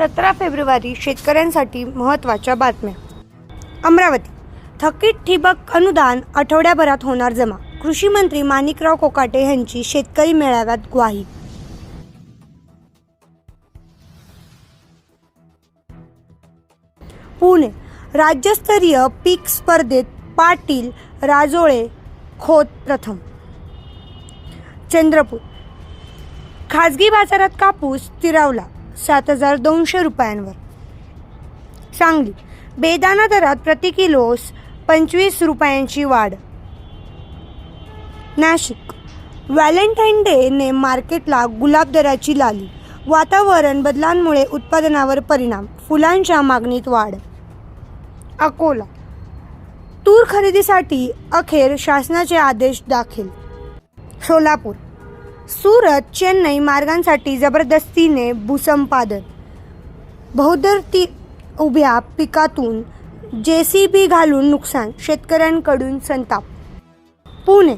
सतरा फेब्रुवारी शेतकऱ्यांसाठी महत्त्वाच्या बातम्या. अमरावती. थकीत ठिबक अनुदान आठवड्याभरात होणार जमा. कृषी मंत्री माणिकराव कोकाटे यांची शेतकरी मेळाव्यात ग्वाही. पुणे. राज्यस्तरीय पीक स्पर्धेत पाटील राजोळे खोत प्रथम. चंद्रपूर. खाजगी बाजारात कापूस स्थिरावला. सात हजार दोनशे रुपयांवर. सांगली. बेदाना दरात प्रति किलोस पंचवीस रुपयांची वाढ. नाशिक. व्हॅलेंटाईन डेने मार्केटला गुलाब दराची लाली. वातावरण बदलांमुळे उत्पादनावर परिणाम फुलांच्या मागणीत वाढ. अकोला. तूर खरेदीसाठी अखेर शासनाचे आदेश दाखल. सोलापूर. सुरत चेन्नई मार्गांसाठी जबरदस्तीने भूसंपादन. बहुदरती उभ्या पिकातून जे सी बी घालून नुकसान शेतकऱ्यांकडून संताप. पुणे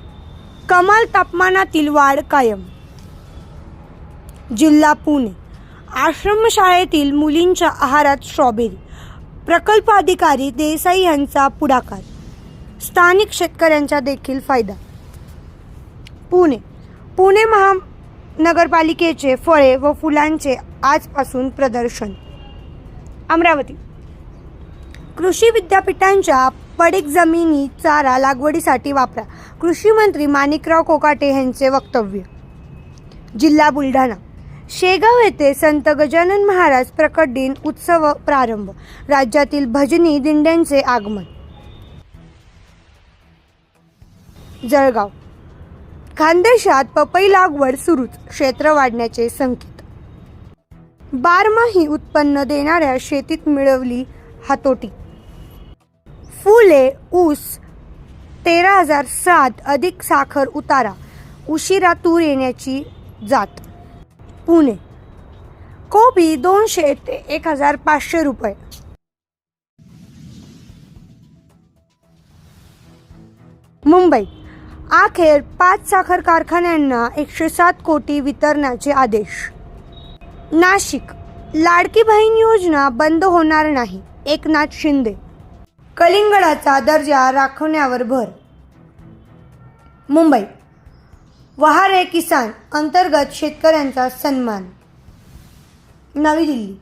कमाल तापमानातील वाढ कायम. जिल्हा पुणे आश्रमशाळेतील मुलींच्या आहारात स्ट्रॉबेरी. प्रकल्प अधिकारी देसाई यांचा पुढाकार. स्थानिक शेतकऱ्यांचा देखील फायदा. पुणे पुणे महानगरपालिकेचे फळे व फुलांचे आजपासून प्रदर्शन. अमरावती. कृषी विद्यापीठांच्या पडीक जमिनी चारा लागवडीसाठी वापरा. कृषी मंत्री माणिकराव कोकाटे यांचे वक्तव्य. जिल्हा बुलढाणा. शेगाव येथे संत गजानन महाराज प्रकट दिन उत्सव प्रारंभ. राज्यातील भजनी दिंड्यांचे आगमन. जळगाव. खानदेशात पपई लागवड सुरूच क्षेत्र वाढण्याचे संकेत. बारमाही उत्पन्न देणाऱ्या शेतीत मिळवली हातोटी. फुले ऊस तेरा हजार सात अधिक साखर उतारा उशिरा तूर येण्याची जात. पुणे. कोबी दोनशे ते एक हजार पाचशे रुपये. मुंबई. अखेर पाच साखर कारखान्यांना एकशे सात कोटी वितरणाचे आदेश. नाशिक लाडकी बहीण योजना बंद होणार नाही एकनाथ शिंदे. कलिंगडाचा दर्जा राखण्यावर भर. मुंबई वहारे किसान अंतर्गत शेतकऱ्यांचा सन्मान. नवी दिल्ली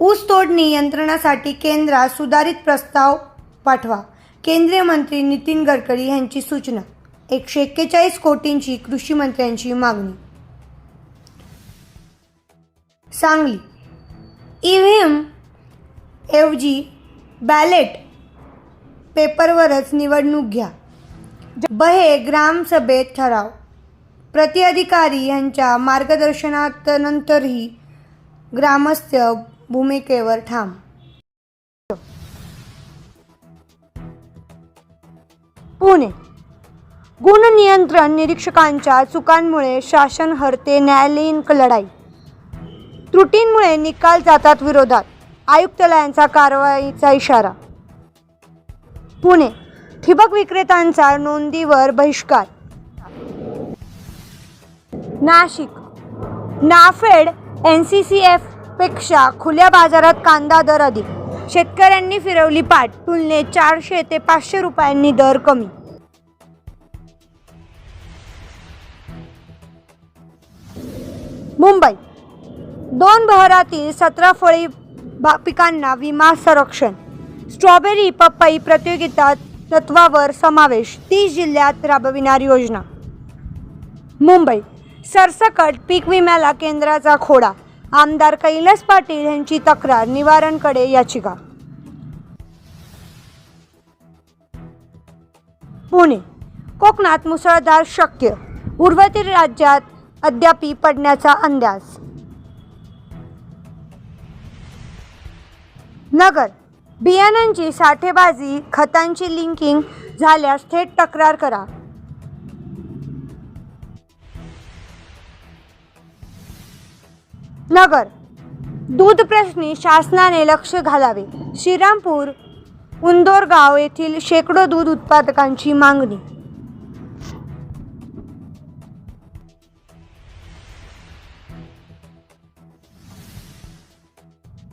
ऊस तोडणी यंत्रणासाठी केंद्रात सुधारित प्रस्ताव पाठवा केंद्रीय मंत्री नितीन गडकरी यांची सूचना. एकशे एक्केचाळीस कोटींची कृषी मंत्र्यांची मागणी. सांगली. इ व्ही एम ऐवजी बॅलेट पेपरवरच निवडणूक घ्या. बहे ग्रामसभेत ठराव. प्रति अधिकारी यांच्या मार्गदर्शनानंतरही ग्रामस्थ भूमिकेवर ठाम. पुणे. गुण नियंत्रण निरीक्षकांच्या चुकांमुळे शासन हरते न्यायालयीन लढाई. त्रुटींमुळे निकाल जातात विरोधात. आयुक्तालयांचा कारवाईचा इशारा. पुणे ठिबक विक्रेत्यांचा नोंदीवर बहिष्कार. Nashik NAFED N C C एफपेक्षा खुल्या बाजारात कांदा दर अधिक. शेतकऱ्यांनी फिरवली पाठ तुलनेत चारशे ते पाचशे रुपयांनी दर कमी. मुंबई. दोन बहरातील सतरा फळी बा- पिकांना विमा संरक्षण. स्ट्रॉबेरी पपई प्रतियोगिता तत्वावर समावेश तीस जिल्ह्यात राबविणार योजना. मुंबई. सरसकट पीक विम्याला केंद्राचा खोडा. आमदार कैलास पाटील यांची तक्रार निवारणकडे याचिका. पुणे. कोकणात मुसळधार शक्य. उर्वरित राज्यात अद्यापी पडण्याचा अंदाज. नगर बियाणांची साठेबाजी खतांची लिंकिंग झाल्यास थेट तक्रार करा. नगर दूध प्रश्नी शासनाने लक्ष घालावे. श्रीरामपूर उंदोरगाव येथील शेकडो दूध उत्पादकांची मागणी.